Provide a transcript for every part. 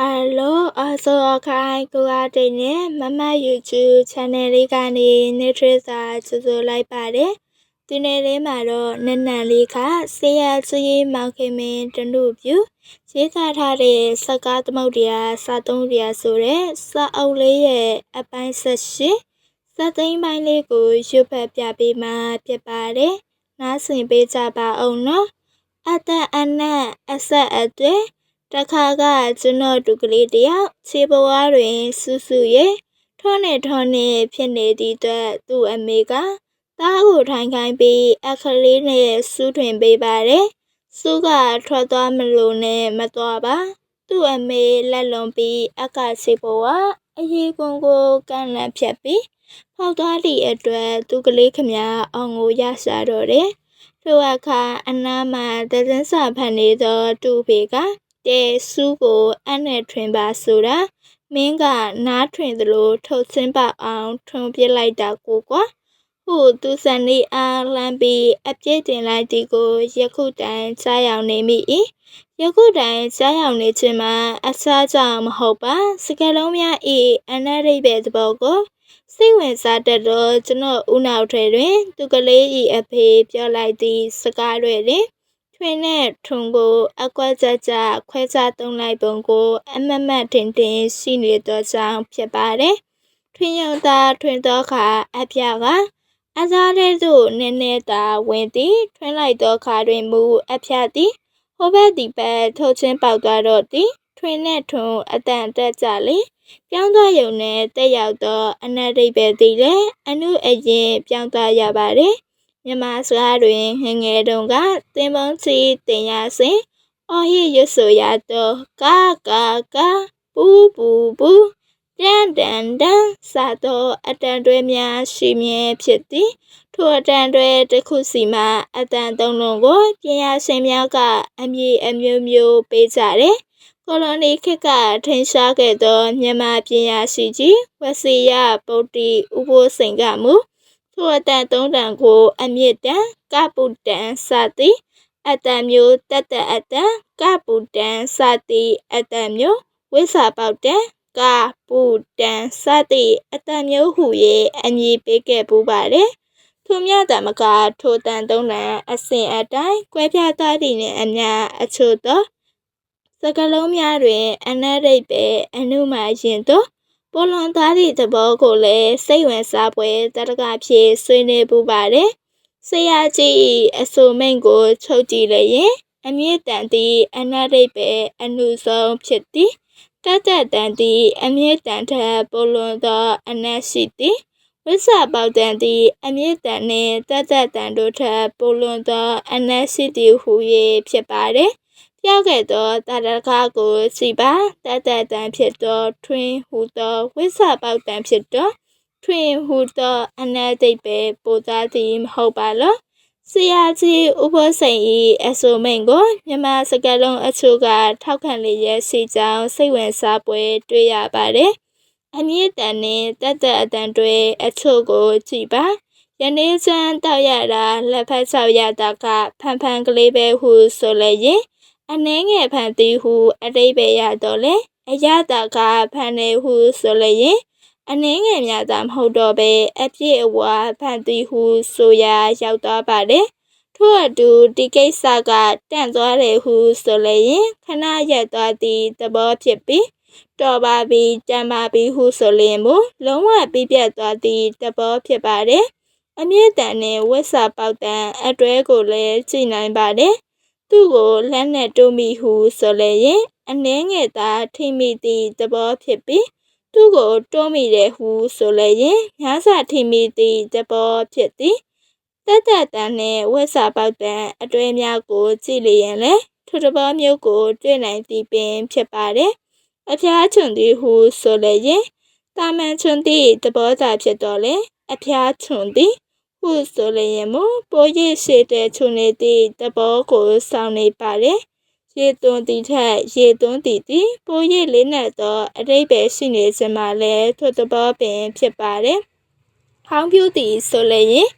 ဟာလိုအဆောခိုင်ကိုအားတိတ်နဲ့မမ YouTube channel လေးကနေနေထရစာကြိုဆိုလိုက်ပါတယ်ဒီနေ့လေးမှာတော့နက်နန်လေးကဆေးရချွေးမောင်ခင်မင်းတနုပြူရေးသားထားတဲ့စကားသမုတ်တရားစာသုံးတရားဆိုတဲ့စာအုပ်လေးရဲ့အပိုင်းဆက်ရှိစက်သိန်းပိုင်းလေးကိုရွတ်ဖတ်ပြပေးမှာဖြစ်ပါတယ်နားဆင်ပေးကြပါအောင်နော်အသက်အနက်အဆက်အသွယ် တခါကကျွန်တော်တူကလေးတယောက်ခြေပွားတွင်ဆူဆူရဲ့ထွန်းနေထွန်းနေဖြစ်နေသည့်အတွက်သူ့အမေကသားကိုထိုင်ခိုင်းပြီးအခလေးနဲ့စူးထွင်ပေးပါတယ်။စူးကထွက်သွားမလို့နဲ့မသွားပါ။သူ့အမေလက်လွန်ပြီးအကခြေပွားအရေးကွန်ကိုကန့်လန့်ဖြတ်ပြီးဖောက်သွားသည့်အတွက်သူကလေးခမအောင်ကိုရရှာတော့တယ်။ထိုအခါအနားမှာသဇင်းစာဖတ်နေသောတူဖေက တဲ့စူးကိုအပ်နဲ့ထွင်ပါဆိုတာမင်းကနားထွင်သလိုထုတ်စင်းပအောင်ထွန်ပြစ်လိုက်တာကိုကွာဟုသူစံနေအားလှမ်းပြီးအပြည့်တင်လိုက်သည်ကိုယခုတိုင်ကြားရောက်နေမိ၏ယခုတိုင်ကြားရောက်နေခြင်းမှာအစားကြောင့်မဟုတ်ပါစကလုံးများ၏အနရိပဲသဘောကိုစိတ်ဝင်စားတတ်သောကျွန်တော်ဦးနောက်ထဲတွင် သူကလေး၏အဖေပြောလိုက်သည့်စကားတွေတွင် ထွင်နဲ့ထွန်ကို အကွက်ကျကျခွဲခြားသုံးလိုက်ပုံကို အမတ်မတ်တင်တင်ရှိနေသောကြောင့်ဖြစ်ပါတယ်။ထွင်ယုံသာထွင်သောအခါအဖျားကအစားတဲ့သို့နည်းနည်းသာဝင်သည်ထွင်လိုက်သောအခါတွင်မူအဖျားသည်ဟိုဘက်ဒီဘက်ထုတ်ချင်းပေါက်သွားတော့သည်ထွင်နဲ့ထွန်အတန်တက်ကြလေပြောင်းသွားရုံနဲ့တက်ရောက်သောအနတိပဲသည်လည်းအနုအရင်ပြောင်းသွားရပါတယ် မြန်မာစကားတွင်ငငယ်တုန်းကသင်ပုံးချီတင်ရစဉ်အော်ဟစ်ရွတ်ဆိုရသောကာကာကာပူပူပူတန်တန်တန်စသောအတန်တွဲများရှိမြဲဖြစ်သည်ထိုအတန်တွဲတစ်ခုစီမှအတန်သုံးလုံးကိုပြင်ရရှင်များကအမည်အမျိုးမျိုးပေးကြတယ်ကိုလိုနီခေတ်ကထင်ရှားခဲ့သောမြန်မာပြင်ရရှိကြီးဝစီယပုတ္တိဥပိုးစိန်ကမူ ထိုအတန်သုံးတန်ကိုအမြင့်တန်ကပုတန်စသည်အတန်မျိုးတတအတန်ကပုတန်စသည်အတန်မျိုးဝိစာပေါတန်ကပုတန်စသည်အတန်မျိုးဟု၍အမည်ပေးခဲ့ပူပါတယ်ထိုမြတမကထိုတန်သုံးတန်အစဉ်အတိုင်းကွဲပြားသွားသည့်နှင့်အမျှအချို့သောစကလုံးများတွင် အနရိပ်ပဲအနုမာရင်သော ပေါ်လွန်သွားသည့်သဘောကိုလည်းစိတ်ဝင်စားပွဲတတကဖြစ်ဆွေးနွေးပူပါတယ်။ဆရာကြီးအဆိုမိန်ကိုချုပ်ကြည့်လျင်အမြင့်တန်သည့်အနရိပ်ပဲအနုဆုံးဖြစ်သည်။တတတန်သည့်အမြင့်တန်ထက်ပေါ်လွန်သောအနက်ရှိသည်။ဝိဆပေါတန်သည့်အမြင့်တန်နှင့်တတတန်တို့ထက်ပေါ်လွန်သောအနက်ရှိသည်ဟု၍ဖြစ်ပါတယ်။ ပြောခဲ့သောတာရကကိုစီပါတတတန်ဖြစ်သောထွင်ဟူသောဝိဆပေါက်တန်ဖြစ်သောထွင်ဟူသောအနတ်တိတ်ပဲပိုသားသည်မဟုတ်ပါလောဆရာကြီးဥပစိန်ဤအဆိုမိန်ကိုမြန်မာစကားလုံးအချို့ကထောက်ခံလျက်စီကြောင်းစိတ်ဝင်စားပွဲတွေ့ရပါတယ်အမြင့်တန်နှင့်တသက်အတန်တွေအချို့ကိုကြည်ပါယနေ့ချမ်းတောက်ရတာလက်ဖက်ချောက်ရတာကဖန်ဖန်ကလေးပဲဟုဆိုလည်းရင် အနှဲငယ်ဖန်သည်ဟုအတိပယ်ရတော့လေအရတာကဖန်နေဟုဆိုလျင်အနှင်းငယ်များသာမဟုတ်တော့ပဲအပြည့်အဝဖန်သည်ဟုဆိုရာရောက်သွားပါတယ်ထို့အတူဒီကိစ္စကတန့်သွားတယ်ဟုဆိုလျင်ခဏရက်သွားသည့်သဘောဖြစ်ပြီးတော်ပါပြီတန်ပါပြီဟုဆိုလျင်မူလုံးဝပြပြတ်သွားသည့်သဘောဖြစ်ပါတယ်အမြင့်တန်နဲ့ဝက်စာပေါက်တန်အတွဲကိုလည်းကြည့်နိုင်ပါတယ် သူ့ကိုလက်နက်တိုးမိဟုဆိုလျင်အနှဲငယ်သာထိမိသည့်သဘောဖြစ်ပြီးသူ့ကိုတိုးမိတယ်ဟုဆိုလျင်ညာစာထိမိသည့်သဘောဖြစ်သည်တတ်တတ်တန်နှင့်ဝက်စာပေါက်တန်အတွဲများကိုကြည့်လျင်လည်းထိုတဘောမျိုးကိုတွေ့နိုင်သည်ပင်ဖြစ်ပါတယ်အဖျားချွန်သည်ဟုဆိုလျင်တာမန်ချွန်သည့်သဘောသာဖြစ်တော်လေအဖျားချွန်သည် ဟုဆိုလျင်မူပိုရရှိတဲ့ချုံနေသည့်သဘောကိုဆောင်နေပါတယ်ရေသွန်းသည်ထက်ရေသွန်းသည်သည်ပိုရလေးနက်သောအတိတ်ပဲရှိနေစမှာလဲထိုသဘောပင်ဖြစ်ပါတယ်ဟောင်းပြူသည်ဆိုလျင်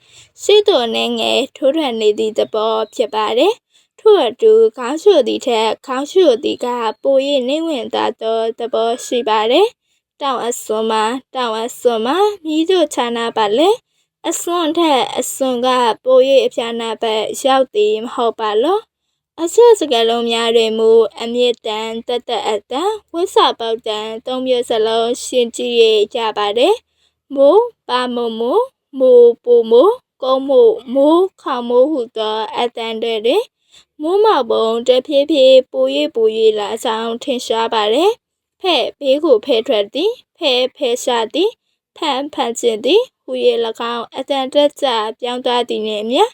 ရှိတော်နဲ့ငယ်ထိုးထွန်နေသည့်သဘောဖြစ်ပါတယ်ထိုထို့အတူခေါင်းရှုသည်ထက်ခေါင်းရှုသည်ကပို၍နှိမ့်ဝင်သာသောသဘောရှိပါတယ်။တောင်အစွန်မှာတောင်အစွန်မှာမြည်တို့ခြာနာပါလေ အစွန်ထက်အစွန်ကပို၍အပြာနာဘက်ရောက်သည်မဟုတ်ပါလောအဆွစကလုံးများတွင်မူအမြင့်တန်တသက်အတန်ဝိဆပေါတန်သုံးမျိုးစလုံးရှင်းကြည့်ရကြပါတယ်။မိုးပါမမိုးမိုးပူမိုးကုန်းမိုးမိုးခေါမိုးဟုသောအတန်တွေမိုးမောက်ပုံတဖြည်းဖြည်းပူ၍ပူ၍လာဆောင်ထင်ရှားပါတယ်။ဖဲ့ဘေးကိုဖဲ့ထွက်သည်ဖဲ့ဖဲ့ရှာသည်ဖန်ဖန်ခြင်းသည် ဟူ၍၎င်းအတန်တက်ကြပြောင်းသွားသည်နှင့်အမျှ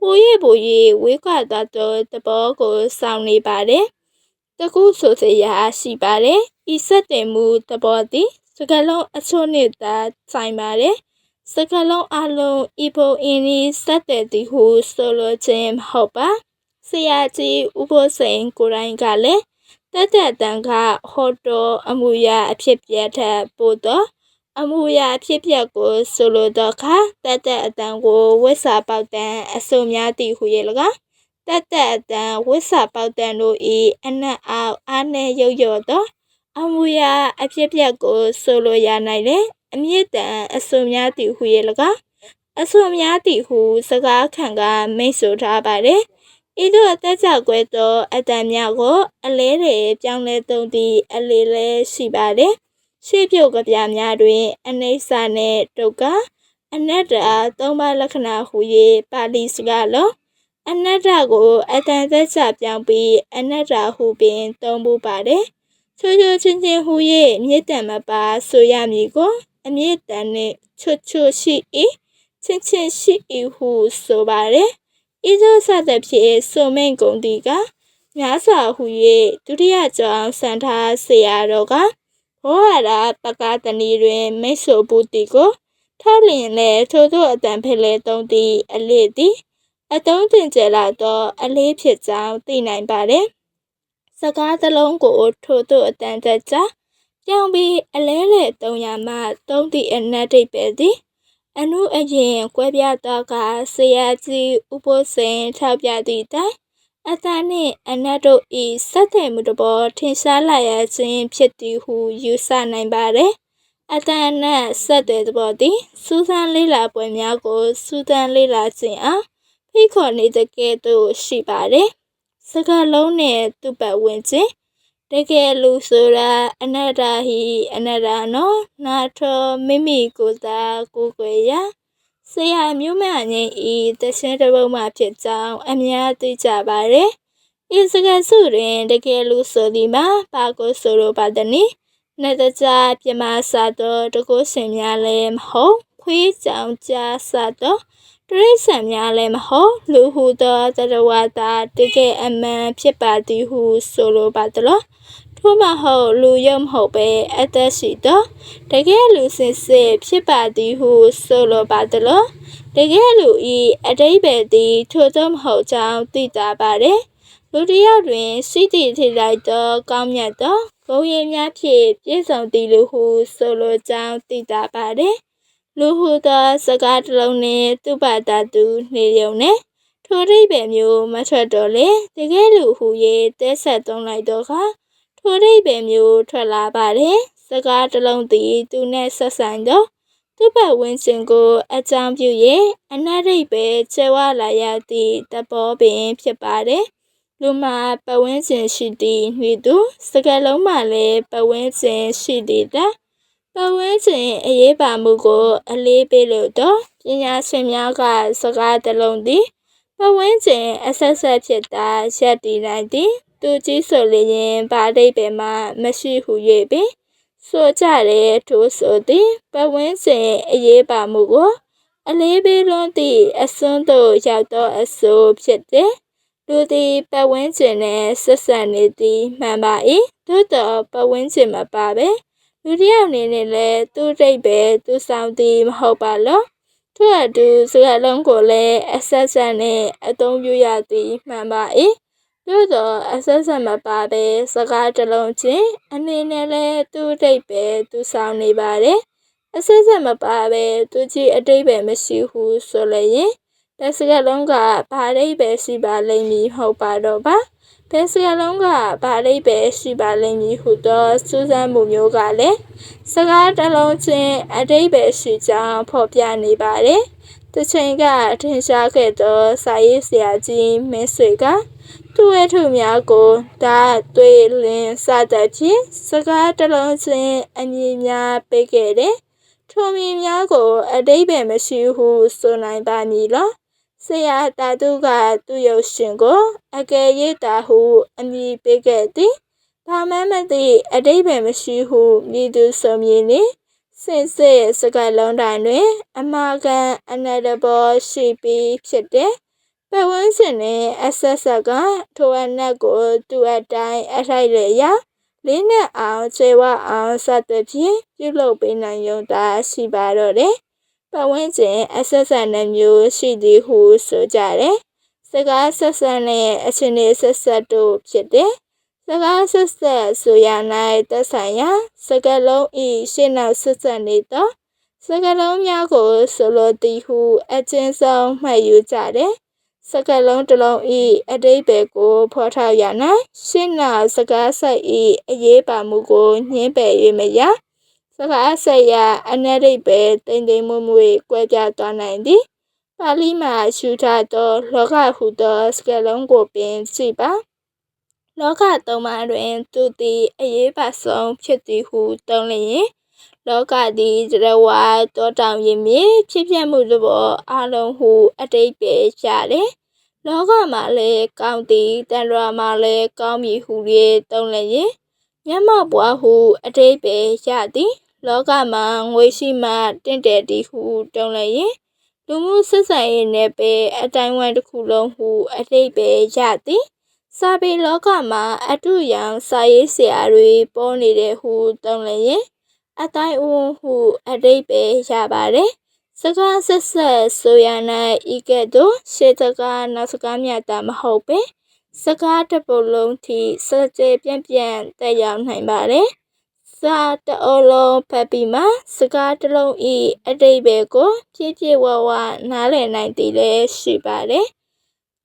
ပို၍ပို၍ဝေးကွာသွားသောသဘောကိုဆောင်နေပါတယ်။တကူဆိုစရာရှိပါတယ်။ဤဆက်တင်မှုသဘောသည်စကလုံးအချို့နှင့်သာဆိုင်ပါတယ်။စကလုံးအလုံးဤပုံအင်းဤဆက်တဲ့သည်ဟုဆိုလိုခြင်းမဟုတ်ပါ။ဆရာကြီးဥပိုးစိန်ကိုရိုင်းကလည်းတက်တက်တန်ကဟောတော်အမှုရာအဖြစ်ပြထက်ပို့တော့ အမှုရာဖြစ်ပျက်ကိုဆိုလိုသောအခါတက်တဲ့အတန်ကိုဝိစာပေါက်တန်အစုံများသည့်ဟူ၍၎င်းတက်တဲ့အတန်ဝိစာပေါက်တန်တို့၏အနက်အောက်အားနည်းရုပ်ရော်သောအမှုရာအဖြစ်ပျက်ကိုဆိုလိုရနိုင်လေအမြင့်တန်အစုံများသည့်ဟူ၍၎င်းအစုံများသည့်ဟုစကားခံကမိတ်ဆိုထားပါတယ်ဤသို့တက်ကြွယ်သောအတန်များကိုအလဲတွေပြောင်းလဲသုံးသည့်အလေလဲရှိပါတယ် ရွှေပြုတ်ကပြများတွင် အနိစ္စနှင့်ဒုက္ခအနတ္တအားသုံးပါးလက္ခဏာဟူ၍ပါဠိစကားလုံးအနတ္တကိုအတန်သက်ချပြောင်းပြီးအနတ္တဟုပင်သုံးဖို့ပါတယ်။ချိုချိုချင်းချင်းဟူ၍မြစ်တံမပါဆိုရမည်ကိုအမြင့်တန်နှင့်ချွတ်ချွတ်ရှိ၏ချင်းချင်းရှိ၏ဟုဆိုပါတယ်။ဤသို့စသဖြင့်ဆိုမိန်ကုန်သည်ကများစွာဟူ၍ဒုတိယကျောင်းစံထားဆရာတော်က ဘောဟာရပကတဏီတွင်မိတ်ဆိုဘူးတီကိုထောက်လျင်လဲထိုသို့အတန်ဖဲလဲသုံးသည်အလေးသည်အတုံးတင်ကျလာသောအလေးဖြစ်ကြောင်းသိနိုင်ပါတယ်။စကားသလုံးကိုထိုသို့အတန်တက်ကြပြောင်းပြီးအလဲလဲသုံးရမှသုံးသည့်အနတ်တိတ်ပဲသည်အနုအရင်ကွဲပြားသောကဆရာကြီးဥပုစင်ထောက်ပြသည့်တိုင် အတန်နှင့်အနတ်တို့၏စက်တဲ့မှုတဘောထင်ရှားလာရခြင်းဖြစ်သည်ဟုယူဆနိုင်ပါသည်အတန်နတ်ဆက်တဲ့သဘောသည်စူးစမ်းလေးလာပွဲများကိုစူးစမ်းလေးလာခြင်းအားဖိတ်ခေါ်နေတဲ့ကဲ့သို့ရှိပါတယ်စကားလုံးနဲ့သူ့ပတ်ဝန်းကျင်တကယ်လူဆိုတာအနတ္တဟိအနတ္တနောနာထောမိမိကိုယ်သာကိုယ်ွယ်ရာ ဆရာမျိုးမငင်းဤတခြင်းတစ်ပုဒ်မှဖြစ်ကြောင်းအများသိကြပါတယ်။ဤစကားစုတွင်တကယ်လူဆိုသည်မှာပါကိုဆိုလိုပါသည်နိနတကြပြမဆာသောတကုစင်များလည်းမဟုတ်ခွေးကြောင်ကြားဆာသောတရိษံများလည်းမဟုတ်လူဟုသောတရဝတာတကယ်အမှန်ဖြစ်ပါသည်ဟုဆိုလိုပါသလား ထို့မဟုတ်လူရုံမဟုတ်ပဲအသက်ရှိသောတကယ်လူစင်စစ်ဖြစ်ပါသည်ဟုဆိုလိုပါသလားတကယ်လူဤအတိဘယ်သည်ထို့သောမဟုတ်ကြောင်းသိတာပါတယ်လူတယောက်တွင်ရှိသည့်ထိလိုက်သောကောင်းမြတ်သောဂုဏ်ရည်များဖြင့်ပြည့်စုံသည်လူဟုဆိုလိုကြောင်းသိတာပါတယ်လူဟုသောစကားတစ်လုံးနှင့်သူ့ဘာသာသူနေရုံနဲ့ထိုရိပ်ပဲမျိုးမထွက်တော့လေတကယ်လူဟု၍တဲဆက်သုံးလိုက်တော့ခါ ထိုရိပ်ပဲမျိုးထွက်လာပါတယ်စကားတစ်လုံးသည်သူနဲ့ဆက်ဆိုင်တော့သူ့ဘဝင်းစင်ကို အကြောင်းပြု၍အနရိပ်ပဲကျဲဝလာရသည့်တဘောပင်ဖြစ်ပါတယ်လူမှာပဝင်းစင်ရှိသည်နှင့်သူစကလုံးမှာလည်းပဝင်းစင်ရှိသည်တပဝင်းစင်အရေးပါမှုကို အလေးပေးလို့တော့ပညာရှင်များက စကားတစ်လုံးသည်ပဝင်းစင်အဆက်ဆက်ဖြစ်တာရက်တည်နိုင်သည် သူကြီးဆိုလျင်ဗာဒိတ်ပဲမှမရှိဟု၍ပင်ဆိုကြတယ်ထို့ဆိုသည်ပဝင်းစင်အရေးပါမှုကို အလေးပေးလွန်းသည့်အစွန်းသို့ရောက်သောအဆိုးဖြစ်သည်လူသည်ပတ်ဝန်းကျင်နဲ့ဆက်ဆံနေသည်မှန်ပါ၏သို့တော့ပတ်ဝန်းကျင်မပါပဲလူတစ်ယောက်အနေနဲ့လည်းသူ့တိတ်ပဲသူဆောင်သည်မဟုတ်ပါလောထို့အတူစကားလုံးကိုလည်းအဆက်ဆက်နဲ့အသုံးပြုရသည်မှန်ပါ၏ သို့တော့အဆက်ဆက်မပါပဲစကားတစ်လုံးချင်းအနေနဲ့လည်းသူ့တိတ်ပဲသူဆောင်နေပါတယ်အဆက်ဆက်မပါပဲသူကြီးအတိတ်ပဲမရှိဟုဆိုလျင်ဘယ်စကားလုံးကဘာအိပဲရှိပါလိမ့်မည်ဟုတ်ပါတော့ပါဘယ်စကားလုံးကဘာအိပဲရှိပါလိမ့်မည်ဟုသောစူးစမ်းမှုမျိုးကလည်းစကားတစ်လုံးချင်းအတိပဲရှိကြောင်းဖော်ပြနေပါတယ်တချိန်ကထင်ရှားခဲ့သောစာရေးဆရာကြီးမင်းဆွေက သူ့ဝဲထုများကိုဒါသွေးလင်းစတဲ့ဖြင့်စကားတစ်လုံးချင်းအမည်များပေးခဲ့တယ်ထိုမည်များကို အတိတ်ပဲမရှိဟုဆိုနိုင်ပါမည်လားဆရာတာတုကသူ့ရုပ်ရှင်ကို အကယ်၍တာဟုအမည်ပေးခဲ့သည်ဘာမှမသိအတိတ်ပဲမရှိဟုမြည်သူဆိုမည်နှင့်စင်စစ်စကလုံးတိုင်းတွင် အမာကန်အနတဘောရှိပြီးဖြစ်တဲ့ ပတ်ဝန်းကျင်နှင့်အဆက်ဆက်ကထိုအနက်ကိုသူ့အတိုင်းအထိုက်လေရာလေးနဲ့အောင်ခြေဝအောင်စသဖြင့်ပြုလုပ်ပေးနိုင်ရုံသာရှိပါတော့တယ်ပတ်ဝန်းကျင်အဆက်ဆက်နှမျိုးရှိသည်ဟုဆိုကြတယ်စကားဆက်ဆက်နဲ့အချင်းတွေဆက်ဆက်တို့ဖြစ်တယ်စကားဆက်ဆက်ဆိုရ၌သက်ဆိုင်ရာစကားလုံးဤရှင်းနောက်ဆက်ဆက်နေသောစကားလုံးများကိုဆိုလိုသည်ဟုအချင်းဆုံးမှတ်ယူကြတယ် စကားလုံးတစ်လုံးဤအတိတ်ပဲကိုဖော်ထောက်ရ၌ရှင်းနောက်စကားဆက်ဤအရေးပါမှုကိုညှင်းပယ်၍မရစကားဆက်ရအနတိတ်ပဲတိမ်တိမ်မွေ့မွေ့ကွဲပြားသွားနိုင်သည်ပါဠိမှာရှုထားသောလောကဟုသောစကားလုံးကိုပင်ကြည့်ပါလောကသုံးပါးတွင် သူသည်အရေးပါဆုံးဖြစ်သည်ဟုသုံးလျင် လောကသည်တရဝါတောတောင်ရင်မြေဖြစ်ပြမှုသဘောအလုံးဟု အတိတ်ပဲရတယ်လောကမှာလည်းကောင်းသည်တန်ရွာမှာလည်းကောင်းမည်ဟု၍သုံးလျင်မျက်မှောက်ပွားဟုအတိတ်ပဲရသည်လောကမှာငွေရှိမှတင့်တယ်သည်ဟုတုံးလျင်လူမှုဆက်ဆံရေးနယ်ပယ်အတိုင်းဝိုင်းတစ်ခုလုံးဟု အတိတ်ပဲရသည်စာပေလောကမှာအတုရောင်စာရေးဆရာတွေပေါ်နေတဲ့ဟုတုံးလျင် အတိုင်းအဝန်းဟုအတိတ်ပဲရပါတယ်စကားဆက်ဆက်ဆိုရ၌ဤကဲ့သို့ရှေ့စကားနောက်စကားများတာမဟုတ်ပဲစကားတစ်ပုဒ်လုံးထိစကြဲပြန့်ပြန့်တက်ရောက်နိုင်ပါတယ်စာတအလုံးဖတ်ပြီးမှစကားတစ်လုံးဤအတိတ်ပဲကိုဖြည်းဖြည်းဝဝနားလည်နိုင်သည်လည်းရှိပါတယ်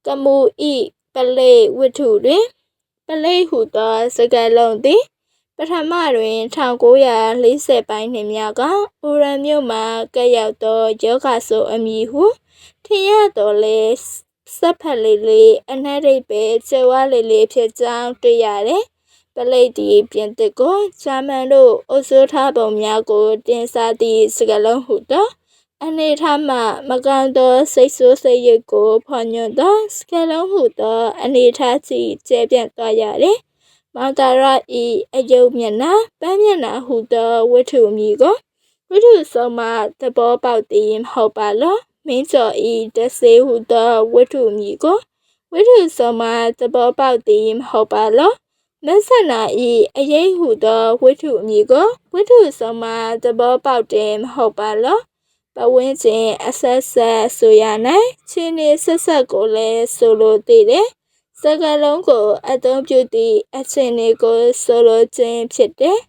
ကမှုဤပလေဝိထုတွင်ပလေဟုသောစကားလုံးသည် ပထမတွင်1940ပိုင်းနှင့်များကဥရန်မြို့မှကပ်ရောက်သောယောဂဆိုအမည်ဟုထင်ရတော်လဲစက်ဖက်လေးလေးအနှဲ့ရိပ်ပဲကျေဝါလေးလေးဖြစ်ကြောင်းတွေ့ရတယ်။ပလိတ်ဒီပြင်သစ်ကိုဂျာမန်တို့အုပ်စိုးထားပုံများကို တင်စားသည့်စကားလုံးဟုသောအနေထားမှမကောင်းသောစိတ်ဆိုးစိတ်ရိပ်ကိုဖော်ညွှန်းသောစကားလုံးဟုသောအနေထားစီကျဲပြန့်သွားရတယ်။ မောင်တာရဤအယုတ်မျက်နှာပန်းမျက်နှာဟုသောဝတ္ထုမည်ကိုဝတ္ထုဆုံးမှသဘောပေါက်သည်မဟုတ်ပါလောမင်းကျော်ဤတဆေဟုသောဝတ္ထုမည်ကိုဝတ္ထုဆုံးမှသဘောပေါက်သည်မဟုတ်ပါလောမဆန္နာဤအရေးဟုသောဝတ္ထုမည်ကိုဝတ္ထုဆုံးမှသဘောပေါက်တယ်မဟုတ်ပါလောပဝင်းချင်းအဆက်ဆက်ဆိုရ၌ချင်းနေဆက်ဆက်ကိုလည်းဆိုလိုသေးတယ် စကားလုံးကိုအသုံးပြုသည့်အချိန်တွေကိုဆိုလိုခြင်းဖြစ်တယ်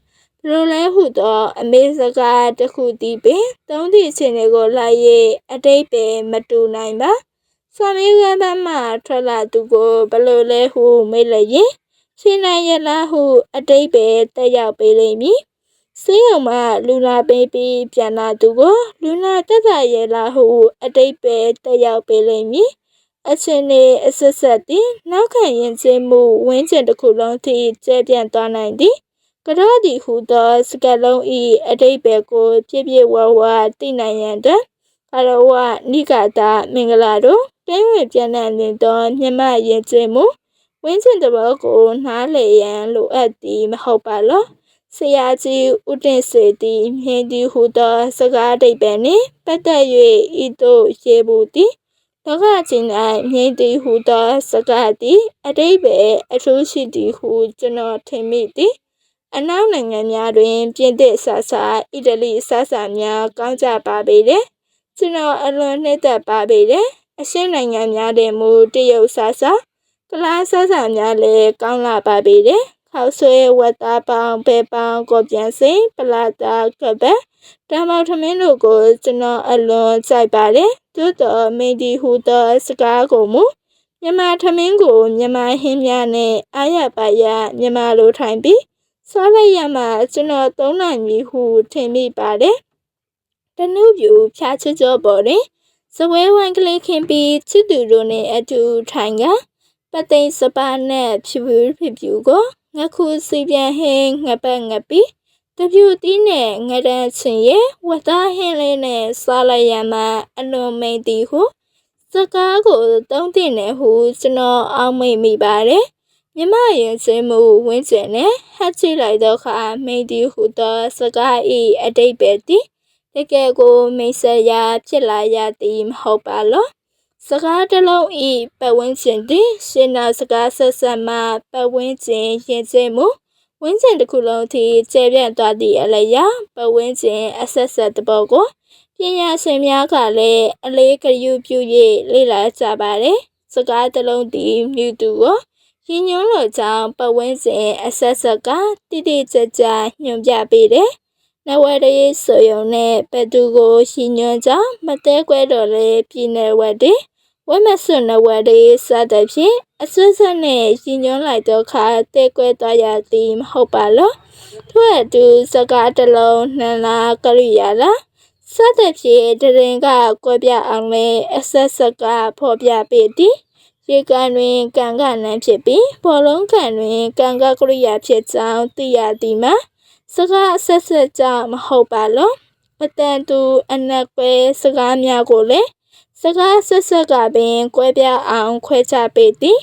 ဘလိုလဲဟုသော အမေစကားတစ်ခုတည်ပင်သုံးသည့်အချိန်တွေကိုလိုက်၍အတိတ်ပဲမတူနိုင်ပါဆွမ်းမီးကမ်းပန်းမှထွက်လာသူကိုဘလိုလဲဟုမေးလျင်ရှင်းနိုင်ရလားဟု အတိတ်ပဲတက်ရောက်ပေးလိမ့်မည်စေးုံမှလူနာပေးပြီးပြန်လာသူကိုလူနာတက်တာရလားဟု အတိတ်ပဲတက်ရောက်ပေးလိမ့်မည် အချင်းနေအဆက်ဆက်သည်နောက်ခံရင်ချင်းမှုဝင်းကျင်တစ်ခုလုံးထိကျဲပြန့်သွားနိုင်သည်ကရော့ဒီဟူသောစကလုံးဤအတိတ်ပဲကို ပြည့်ပြည့်ဝဝသိနိုင်ရန်အတွက်ကရောဝနိကာတာမင်္ဂလာတို့ပြည့်ဝပြန်တဲ့နေသောမြမရင်ကျင်းမှုဝင်းကျင်တဘောကိုနားလေရန်လိုအပ်သည်မဟုတ်ပါလောဆရာကြီးဥတင်စေသည်မြင်းသည်ဟူသောစကားတိတ်ပဲနှင့်ပတ်သက်၍ဤသို့ရေဘူးသည် လောကချင်း၌မြင်းသည်ဟူသောစကားသည်အတိတ်ပဲအထူးရှိသည်ဟုကျွန်တော်ထင်မိသည်အနောက်နိုင်ငံများတွင် ပြင်သစ်ဆာဆာအီတလီဆာဆာများကောင်းကြပါပေတယ်ကျွန်တော်အလွန်နှိမ့်သက်ပါပေတယ်အရှင်းနိုင်ငံများတွင်မူတရုတ်ဆာဆာကလားဆာဆာများလည်းကောင်းလာပါပေတယ်ခောက်ဆွဲဝတ်သားပေါင်းပဲပေါင်းကိုပြန်စိန်ပလာတာကပတ်တမောက်ထမင်းတို့ကိုကျွန်တော်အလွန်ကြိုက်ပါတယ် သို့တော်မိန်ဒီဟူသောစကားကိုမူမြန်မာထမင်းကိုမြန်မာဟင်းများနဲ့အာရပါရမြန်မာလိုထိုင်ပြီးစားလိုက်ရမှကျွန်တော်သုံးနိုင်ပြီဟုထင်မိပါတယ်တနုပြူဖြာချစ်ကြောပေါ်တွင်စဝဲဝိုင်းကလေးခင်းပြီးချစ်သူတို့နဲ့အတူထိုင်ကပသိမ်စပါနဲ့ဖြူဖြူဖြူကိုငခုစီပြန်ဟင်းငပတ်ငပီ တပြူတီးနဲ့ငရန်ချင်ရဲ့ဝတ်သားဟင်းလေးနဲ့စားလိုက်ရမှအလွန်မိန်တီဟုစကားကိုတုံးတင်နေဟုကျွန်တော်အောက်မိတ်မိပါတယ်မြမရင်စင်းမှုဝင်းကျင်နဲ့ဟတ်ချိလိုက်တော့ခါမိန်တီဟုသောစကားဤအတိတ်ပဲတီတကယ်ကိုမိတ်ဆက်ရာဖြစ်လာရသည်မဟုတ်ပါလောစကားတစ်လုံးဤပတ်ဝန်းကျင်သည်ရှင်နာစကားဆက်ဆက်မှပတ်ဝန်းကျင်ရင်ကျင်းမှု ဝန်းကျင်တစ်ခုလုံးထိကျေပြန့်သွားသည့်အလျောက်ပတ်ဝန်းကျင်အဆက်ဆက်တဘောကိုပညာရှင်များကလည်းအလေးကယူပြု၍လေ့လာကြပါတယ်စကားတစ်လုံးသည်မြူသူကိုရင်းညွှန်းလို့ကြောင့်ပတ်ဝန်းကျင်အဆက်ဆက်ကတိတိကျကျညွှန်ပြပေးတယ်နဝရရေးဆိုရုံနဲ့ဘသူကိုရှိညွှန်းကြောင့်မသေးကွဲတော့လေပြည်နယ်ဝတ်တွေ ဝမဆွနဝရရေးစတဲ့ဖြင့်အစွတ်ဆက်နဲ့ရှိညွှန်းလိုက်တော့ခါတဲကွဲသွားရသည်မဟုတ်ပါလို့ထို့အတူစကားတစ်လုံးနှံလာကရိယာလားစတဲ့ဖြင့်တရင်ကကွဲပြအောင်လဲအဆက်ဆက်ကဖော်ပြပေးသည်ရေကန်တွင်ကံကနန်းဖြစ်ပြီးဘောလုံးကန်တွင်ကံကကရိယာဖြစ်ကြောင်းသိရသည်မှာစကားအဆက်ဆက်ကြောင့်မဟုတ်ပါလို့အတန်တူအနက်ကွဲစကားများကိုလည်း စကားဆက်ဆက်ကပင်ကွဲပြားအောင်ခွဲခြားပေးသည်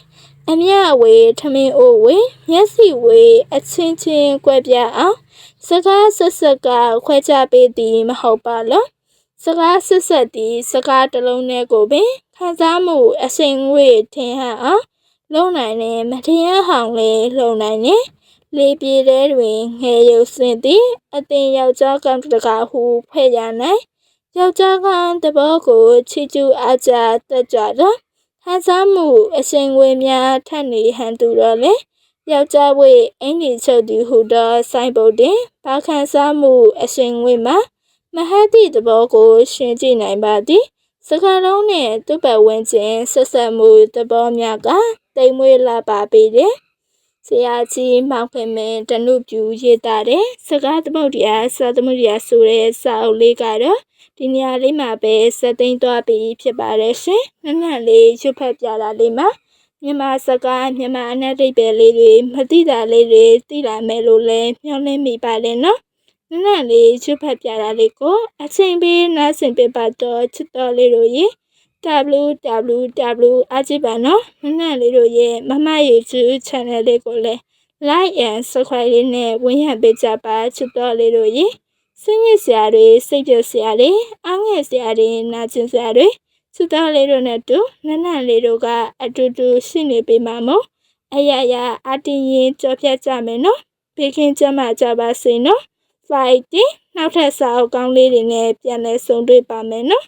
အမြဝေထမင်းအိုဝေမျက်စိဝေအချင်းချင်းကွဲပြားအောင်စကားဆက်ဆက်ကခွဲခြားပေးသည်မဟုတ်ပါလို့စကားဆက်ဆက်သည်စကားတစ်လုံးနဲ့ကိုပင်ခံစားမှုအစိမ်ဝေထင်ဟန်အောင်လုံနိုင်တယ်မထင်ရဟောင်လေလုံနိုင်တယ်လေပြေတဲတွင်ငယ်ရုပ်စင်သည်အသင်ယောက်ျားကံတကာဟုဖွဲ့ရနိုင် ယောက်ျားကတဘောကိုချီကျူးအားကြတက်ကြတော့ဟန်စားမှုအရှင်ဝေများထက်နေဟန်တူတော့လေယောက်ျားဝေအင်ကြီးချုပ်သူဟူသောစိုင်းပုတ်တင်ဘာခံစားမှုအရှင်ဝေမှာမဟာတိတဘောကိုရှင်ကြည့်နိုင်ပါသည်စကားလုံးနဲ့သူ့ပတ်ဝန်းကျင်ဆက်ဆက်မှုတဘောများကတိမ်မွေးလာပါပေတယ်ဆရာကြီးမောင်ခင်မင်းတနုပြူရေးတာတဲ့စကားသမုတ်တရားစာသမုတ်တရားဆိုတဲ့စာအုပ်လေးကတော့ ဒီနေရာလေးမှာပဲစက်သိမ်းသွားပြီဖြစ်ပါတယ်ရှင်။နက်နက်လေးရွတ်ဖတ်ပြတာလေးမှာမြန်မာစကားမြန်မာအနက်တိတ်ပဲလေးတွေမသိတာလေးတွေသိလာမယ်လို့လည်းမျှော်လင့်မိပါတယ်နော်။နက်နက်လေးရွတ်ဖတ်ပြတာလေးကိုအချိန်ပေးနားဆင်ပေးပါတော့ချစ်တော်လေးတို့ရေ www အကြည့်ပါနော်နနလေးတို့ရဲ့မမ YouTube channel လေးကိုလည်း like and subscribe လေးနဲ့ဝင်ရပေးကြပါချစ်တော်လေးတို့ရေ စိတ်ညစ်စရာတွေစိတ်ပြစရာတွေအားငယ်စရာတွေနာကျင်စရာတွေချစ်တော်လေးတို့နဲ့တူနနလေးတို့ကအတူတူရှိနေပေမှာမို့အရာရာအတင်းရင်ကြော်ဖြတ်ကြမယ်နော်ဘေးကင်းကြမှာကြပါစေနော် fighting နောက်ထပ်စာအုပ်ကောင်းလေးတွေနဲ့ပြန်လည်ဆုံတွေ့ပါမယ်နော်